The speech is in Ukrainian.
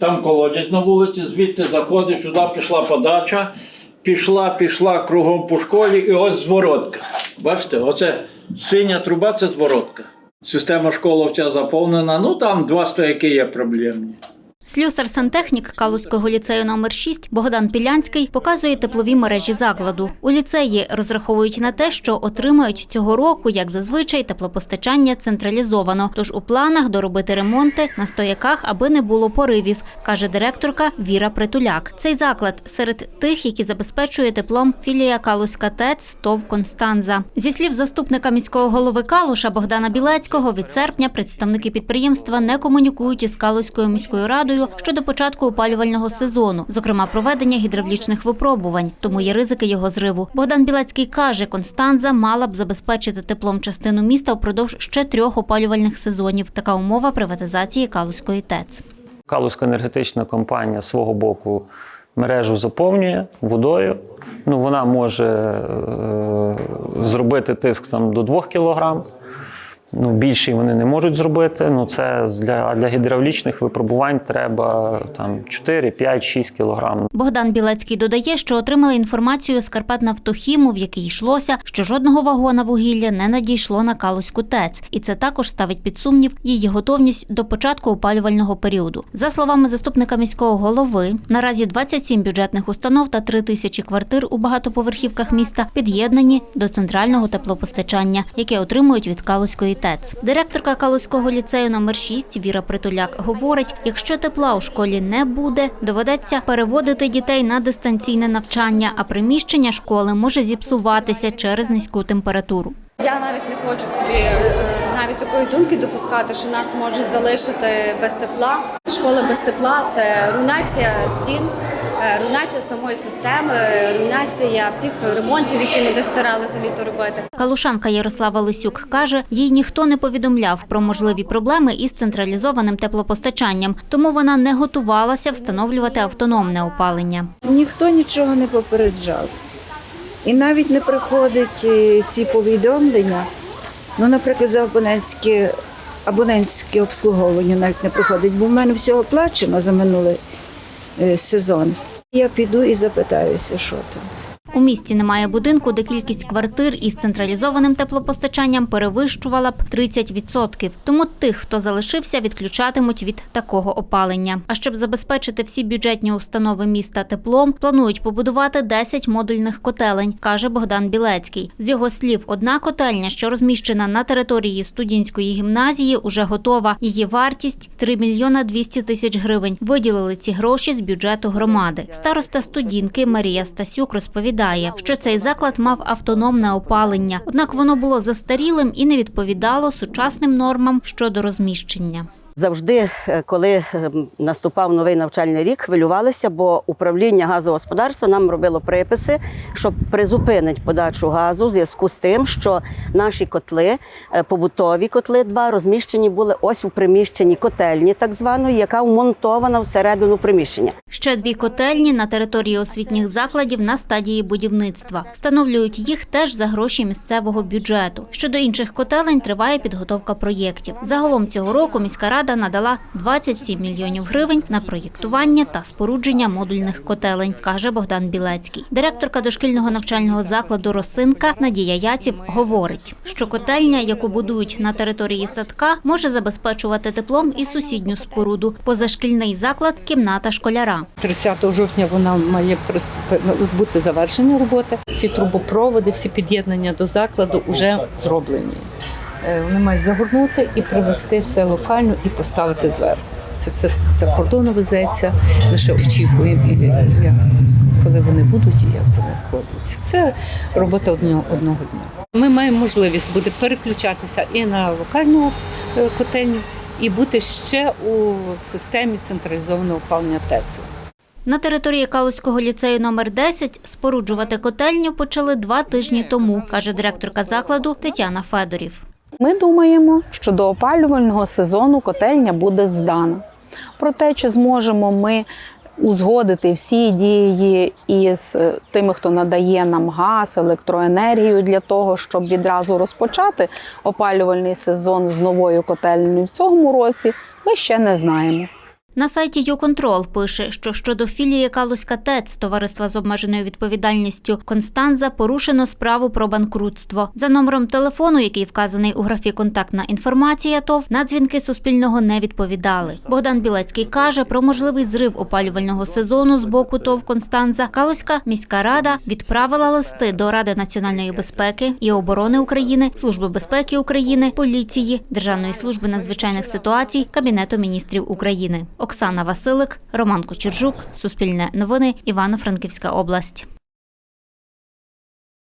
Там колодязь на вулиці, звідти заходиш, сюди пішла подача, пішла, пішла кругом по школі, і ось зворотка. Бачите, оце синя труба це зворотка. Система школи вся заповнена, ну там два стояки є проблемні. Слюсар-сантехнік Калузького ліцею номер 6 Богдан Пілянський показує теплові мережі закладу. У ліцеї розраховують на те, що отримають цього року, як зазвичай, теплопостачання централізовано. Тож у планах доробити ремонти на стояках, аби не було поривів, каже директорка Віра Притуляк. Цей заклад серед тих, які забезпечує теплом філія Калузька ТЕЦ ТОВ Констанза. Зі слів заступника міського голови Калуша Богдана Білецького, від серпня представники підприємства не комунікують із Калузькою міською радою щодо початку опалювального сезону, зокрема проведення гідравлічних випробувань. Тому є ризики його зриву. Богдан Білецький каже, Констанза мала б забезпечити теплом частину міста впродовж ще трьох опалювальних сезонів. Така умова приватизації Калузької ТЕЦ. Калузька енергетична компанія свого боку мережу заповнює водою. Ну, вона може е, зробити тиск там, до 2 кг. Ну, більший вони не можуть зробити. Ну, це для, для гідравлічних випробувань треба там, 4, 5, 6 кг. Богдан Білецький додає, що отримали інформацію з Карпатнафтохіму, в якій йшлося, що жодного вагона вугілля не надійшло на Калузьку ТЕЦ, і це також ставить під сумнів її готовність до початку опалювального періоду. За словами заступника міського голови, наразі 27 бюджетних установ та 3 тисячі квартир у багатоповерхівках міста під'єднані до центрального теплопостачання, яке отримують від Калузької ТЕЦ. Директорка Калузького ліцею номер 6 Віра Притуляк говорить: якщо тепла у школі не буде, доведеться переводити дітей на дистанційне навчання, а приміщення школи може зіпсуватися через низьку температуру. Я навіть не хочу собі е, навіть такої думки допускати, що нас можуть залишити без тепла. Школа без тепла це руйнація стін, руйнація самої системи, руйнація всіх ремонтів, які ми старалися літо робити. Калушанка Ярослава Лисюк каже, їй ніхто не повідомляв про можливі проблеми із централізованим теплопостачанням, тому вона не готувалася встановлювати автономне опалення. Ніхто нічого не попереджав. І навіть не приходять е, ці повідомлення. Ну, наприклад, за абонентське, абонентське обслуговування навіть не приходить, бо в мене всього оплачено за минулий е, сезон. Я піду і запитаюся, що там. У місті немає будинку, де кількість квартир із централізованим теплопостачанням перевищувала б 30%. Тому тих, хто залишився, відключатимуть від такого опалення. А щоб забезпечити всі бюджетні установи міста теплом, планують побудувати 10 модульних котелень, каже Богдан Білецький. З його слів, одна котельня, що розміщена на території студентської гімназії, уже готова. Її вартість 3 мільйона 200 тисяч гривень. Виділили ці гроші з бюджету громади. Староста студінки Марія Стасюк розповідає, що цей заклад мав автономне опалення, однак воно було застарілим і не відповідало сучасним нормам щодо розміщення. Завжди, е, коли е, наступав новий навчальний рік, хвилювалися, бо управління газогосподарства нам робило приписи, щоб призупинити подачу газу в зв'язку з тим, що наші котли, е, побутові котли, два розміщені були ось у приміщенні котельні, так званої, яка вмонтована всередину приміщення. Ще дві котельні на території освітніх закладів на стадії будівництва. Встановлюють їх теж за гроші місцевого бюджету. Щодо інших котелень триває підготовка проєктів. Загалом цього року міська рада надала 27 мільйонів гривень на проєктування та спорудження модульних котелень, каже Богдан Білецький. Директорка дошкільного навчального закладу Росинка Надія Яців говорить, що котельня, яку будують на території садка, може забезпечувати теплом і сусідню споруду. Позашкільний заклад кімната школяра. 30 жовтня вона має бути завершені роботи. Всі трубопроводи, всі під'єднання до закладу вже зроблені. Е, Вони мають загорнути і привезти все локально і поставити зверху. Це все з кордону везеться. Ми ще очікуємо, як, коли вони будуть і як вони вкладуться. Це робота одного, одного дня. Ми маємо можливість буде переключатися і на локальну е, котельню, і бути ще у системі централізованого опалення ТЕЦу. На території Калузького ліцею номер 10 споруджувати котельню почали два тижні тому, каже директорка закладу Тетяна Федорів. Ми думаємо, що до опалювального сезону котельня буде здана. Про те, чи зможемо ми узгодити всі дії із е, тими, хто надає нам газ, електроенергію для того, щоб відразу розпочати опалювальний сезон з новою котельнею в цьому році, ми ще не знаємо. На сайті «Юконтрол» пише, що щодо філії Калузька ТЕЦ товариства з обмеженою відповідальністю Констанза порушено справу про банкрутство. За номером телефону, який вказаний у графі Контактна інформація ТОВ, на дзвінки Суспільного не відповідали. Богдан Білецький каже про можливий зрив опалювального сезону з боку ТОВ Констанза. Калузька міська рада відправила листи до Ради національної безпеки і оборони України, Служби безпеки України, поліції, Державної служби надзвичайних ситуацій, Кабінету міністрів України. Оксана Василик, Роман Кочержук, Суспільне новини, Івано-Франківська область.